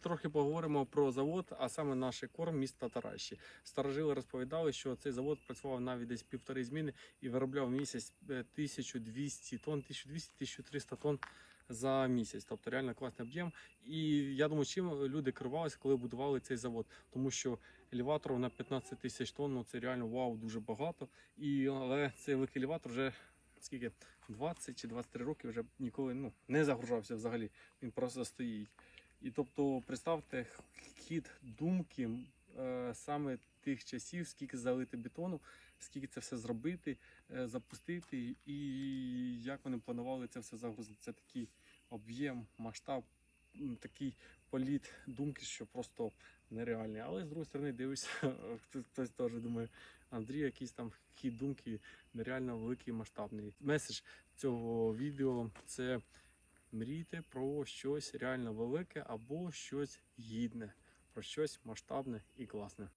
Трохи поговоримо про завод, а саме наш корм міста Таращі. Старожили розповідали, що цей завод працював навіть десь півтори зміни і виробляв в місяць е, 1200 тонн, 1200-1300 тонн за місяць. Тобто реально класний об'єм. І я думаю, чим люди керувалися, коли будували цей завод, тому що елеваторів на 15 тисяч тонн ну, це реально вау, дуже багато. І але цей великий елеватор вже скільки 20 чи 23 роки вже ніколи ну, не загружався взагалі. Він просто стоїть. І тобто, представте хід думки е, саме тих часів, скільки залити бетону, скільки це все зробити, е, запустити, і як вони планували це все загрузити. Це такий об'єм, масштаб, такий політ думки, що просто нереальний. Але з другої сторони, дивишся, хтось- теж думає, Андрій, якийсь там хід думки нереально великий масштабний. Меседж цього відео це мрійте про щось реально велике або щось гідне, про щось масштабне і класне.